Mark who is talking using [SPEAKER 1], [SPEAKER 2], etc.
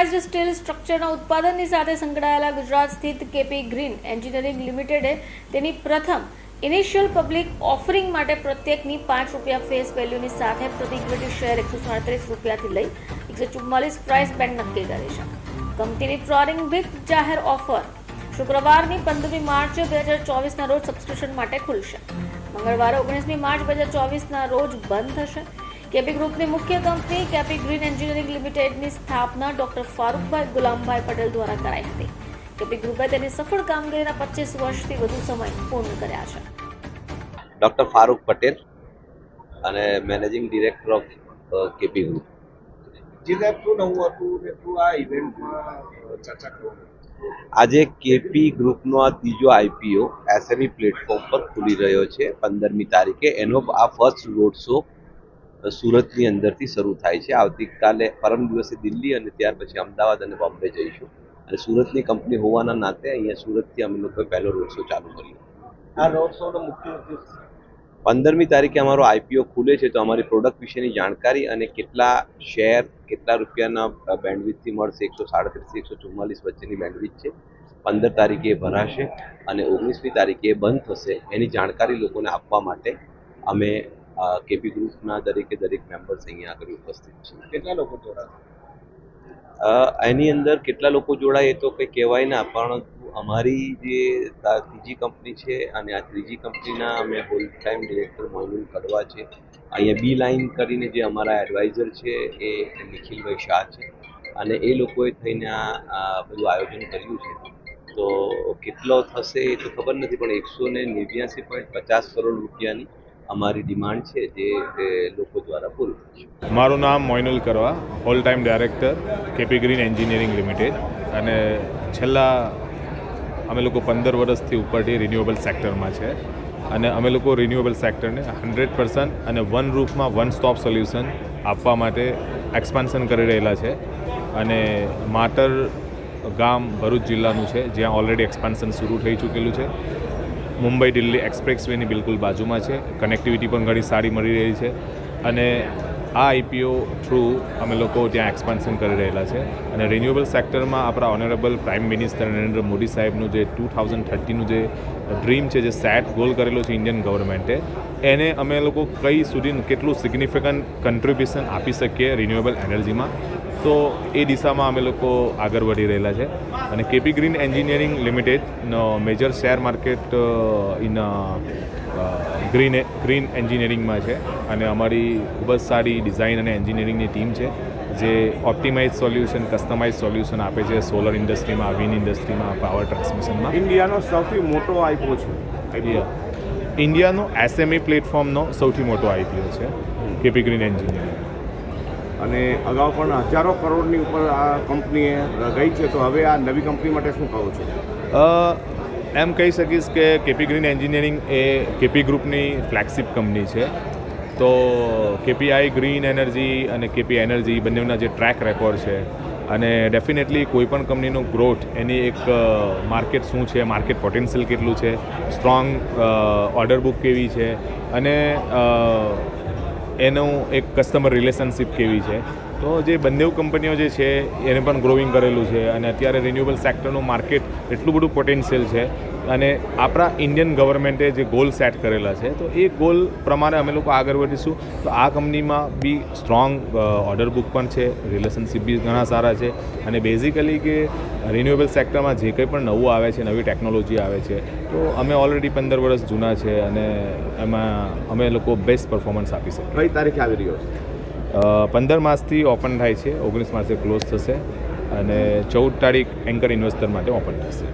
[SPEAKER 1] ગેલ્વેનાઇઝ્ડ steel સ્ટ્રક્ચરના ઉત્પાદનની સાથે સંકળાયેલા ગુજરાત સ્થિત કેપી ગ્રીન એન્જિનિયરિંગ લિમિટેડે તેની પ્રથમ ઇનિશિયલ પબ્લિક ઓફરિંગ માટે પ્રત્યેકની પાંચ રૂપિયા ફેસ વેલ્યુની સાથે પ્રતિ ઇક્વિટી શેર એકસો સાડત્રીસ રૂપિયાથી લઈ એકસો ચુમ્માલીસ પ્રાઇસ બેન્ડ નક્કી કરી છે. કંપનીની પ્રારંભિક જાહેર ઓફર શુક્રવારની પંદરમી માર્ચ બે હજાર ચોવીસના રોજ સબસ્ક્રિપ્શન માટે ખુલશે. મંગળવારે ઓગણીસમી માર્ચ બે હજાર ચોવીસના રોજ બંધ થશે. કેપી ગ્રુપની મુખ્ય કંપની કેપી ગ્રીન એન્જિનિયરિંગ લિમિટેડની સ્થાપના ડોક્ટર ફારૂકભાઈ ગુલામભાઈ પટેલ દ્વારા કરાઈ હતી. કેપી ગ્રુપે તેની સફળ કામગીરીના પચીસ વર્ષથી વધુ સમય પૂર્ણ કર્યા છે.
[SPEAKER 2] ડૉક્ટર ફારૂક પટેલ અને managing director of KP Group.
[SPEAKER 3] જે સાહેબ શું નવું હતું ને શું આ ઇવેન્ટમાં ચર્ચા કરવાની.
[SPEAKER 2] આજે કેપી ગ્રુપનો આ ત્રીજો આઈપીઓ એસએમઈ પ્લેટફોર્મ પર ખુલી રહ્યો છે. પંદરમી તારીખે એનો આ ફર્સ્ટ રોડ શો સુરતની અંદરથી શરૂ થાય છે. આવતીકાલે પરમ દિવસે દિલ્હી અને ત્યાર પછી અમદાવાદ અને બોમ્બે જઈશું. અને સુરતની કંપની હોવાના નાતે અહીંયા સુરતથી અમે લોકોએ પહેલો રોડ શો ચાલુ કર્યો.
[SPEAKER 3] આ રોડ શોનો મુખ્ય ઉદ્દેશ
[SPEAKER 2] પંદરમી તારીખે અમારો આઈપીઓ ખુલે છે તો અમારી પ્રોડક્ટ વિશેની જાણકારી અને કેટલા શેર કેટલા રૂપિયાના બેન્ડવિથથી મળશે? એકસો સાડત્રીસથી એકસો ચુમ્માલીસ વચ્ચેની બેન્ડવિથ છે. પંદર તારીખે એ ભરાશે અને ઓગણીસમી તારીખે એ બંધ થશે. એની જાણકારી લોકોને આપવા માટે અમે કેપી ગ્રુપના દરેકે દરેક મેમ્બર્સ અહીંયા આગળ ઉપસ્થિત છે.
[SPEAKER 3] કેટલા લોકો
[SPEAKER 2] જોડાયા એની અંદર કેટલા લોકો જોડાય એ તો કંઈ કહેવાય ના પણ અમારી જે ત્રીજી કંપની છે અને આ ત્રીજી કંપનીના અમે હોલ ટાઈમ ડિરેક્ટર મોઇનુલ કડવા છે. અહીંયા બી લાઇન કરીને જે અમારા એડવાઇઝર છે એ નિખિલભાઈ શાહ છે. અને એ લોકોએ થઈને આ બધું આયોજન કર્યું છે. તો કેટલો થશે એ તો ખબર નથી પણ એકસો ને નેવ્યાસી પોઈન્ટ પચાસ કરોડ રૂપિયાની અમારી ડિમાન્ડ છે જે લોકો દ્વારા પૂરી થશે.
[SPEAKER 4] મારું નામ મોઇનુલ કરવા, all time director, KP Green Engineering Limited. અને છેલ્લા અમે લોકો પંદર વર્ષથી ઉપરથી રિન્યુએબલ સેક્ટરમાં છે. અને અમે લોકો રિન્યુએબલ સેક્ટરને હંડ્રેડ પર્સન્ટ અને વન રૂફમાં વન સ્ટોપ સોલ્યુશન આપવા માટે એક્સપાન્શન કરી રહેલા છે. અને માતર ગામ ભરૂચ જિલ્લાનું છે, જ્યાં ઓલરેડી એક્સપાન્શન શરૂ થઈ ચૂકેલું છે. મુંબઈ દિલ્હી એક્સપ્રેસવેની બિલકુલ બાજુમાં છે. કનેક્ટિવિટી પણ ઘણી સારી મળી રહી છે. અને આ આઈપીઓ થ્રુ અમે લોકો ત્યાં એક્સપાન્શન કરી રહેલા છે. અને રિન્યુએબલ સેક્ટરમાં આપણા honourable prime minister Narendra Modi સાહેબનું જે ટુ થાઉઝન્ડ થર્ટીનું જે ડ્રીમ છે, જે સેટ ગોલ કરેલો છે ઇન્ડિયન ગવર્મેન્ટે એને અમે લોકો કઈ સુધી કેટલું સિગ્નિફિકન્ટ કન્ટ્રીબ્યુશન આપી શકીએ રિન્યુએબલ એનર્જીમાં તો એ દિશામાં અમે લોકો આગળ વધી રહેલા છે. અને KP Green Engineering લિમિટેડનો major share market in green green એન્જિનિયરિંગમાં છે. અને અમારી ખૂબ જ સારી ડિઝાઇન અને એન્જિનિયરિંગની ટીમ છે જે ઓપ્ટિમાઇઝ સોલ્યુશન કસ્ટમાઇઝ સોલ્યુશન આપે છે સોલર ઇન્ડસ્ટ્રીમાં વિન ઇન્ડસ્ટ્રીમાં પાવર ટ્રાન્સમિશનમાં.
[SPEAKER 3] ઇન્ડિયાનો સૌથી મોટો આઈપો છે.
[SPEAKER 4] ઇન્ડિયાનો એસએમઈ પ્લેટફોર્મનો સૌથી મોટો આઈપીઓ છે કેપી ગ્રીન એન્જિનિયરિંગ.
[SPEAKER 5] અને અગાઉ પણ હજારો કરોડની ઉપર આ કંપનીએ ગઈ છે, તો હવે આ નવી કંપની માટે શું કહો છો?
[SPEAKER 4] એમ કહી શકીશ કે કેપી ગ્રીન એન્જિનિયરિંગ એ કેપી ગ્રુપની ફ્લેગશિપ કંપની છે. તો કેપીઆઈ ગ્રીન એનર્જી અને કેપી એનર્જી બંનેના જે ટ્રેક રેકોર્ડ છે અને ડેફિનેટલી કોઈપણ કંપનીનું ગ્રોથ એની એક માર્કેટ શું છે, માર્કેટ પોટેન્શિયલ કેટલું છે, સ્ટ્રોંગ ઓર્ડર બુક કેવી છે અને એનું એક કસ્ટમર રિલેશનશિપ કેવી છે? તો જે બંને કંપનીઓ જે છે, એને પણ ગ્રોવિંગ કરેલું છે અને અત્યારે રિન્યુએબલ સેક્ટરનું માર્કેટ એટલું બધું પોટેન્શિયલ છે અને આપણા ઇન્ડિયન ગવર્મેન્ટે જે ગોલ સેટ કરેલા છે તો એ ગોલ પ્રમાણે અમે લોકો આગળ વધીશું. તો આ કંપનીમાં બી સ્ટ્રોંગ ઓર્ડર બુક પણ છે રિલેશનશિપ બી ઘણા સારા છે અને બેઝિકલી કે રિન્યુએબલ સેક્ટરમાં જે કંઈ પણ નવું આવે છે નવી ટેકનોલોજી આવે છે તો અમે ઓલરેડી પંદર વર્ષ જૂના છે અને એમાં અમે લોકો બેસ્ટ પરફોર્મન્સ આપી શકીએ.
[SPEAKER 5] કઈ તારીખે આવી રહ્યો છે?
[SPEAKER 4] પંદર માસથી ઓપન થાય છે ઓગણીસ માસે ક્લોઝ થશે અને ચૌદ તારીખ એન્કર ઇન્વેસ્ટર માટે ઓપન થશે.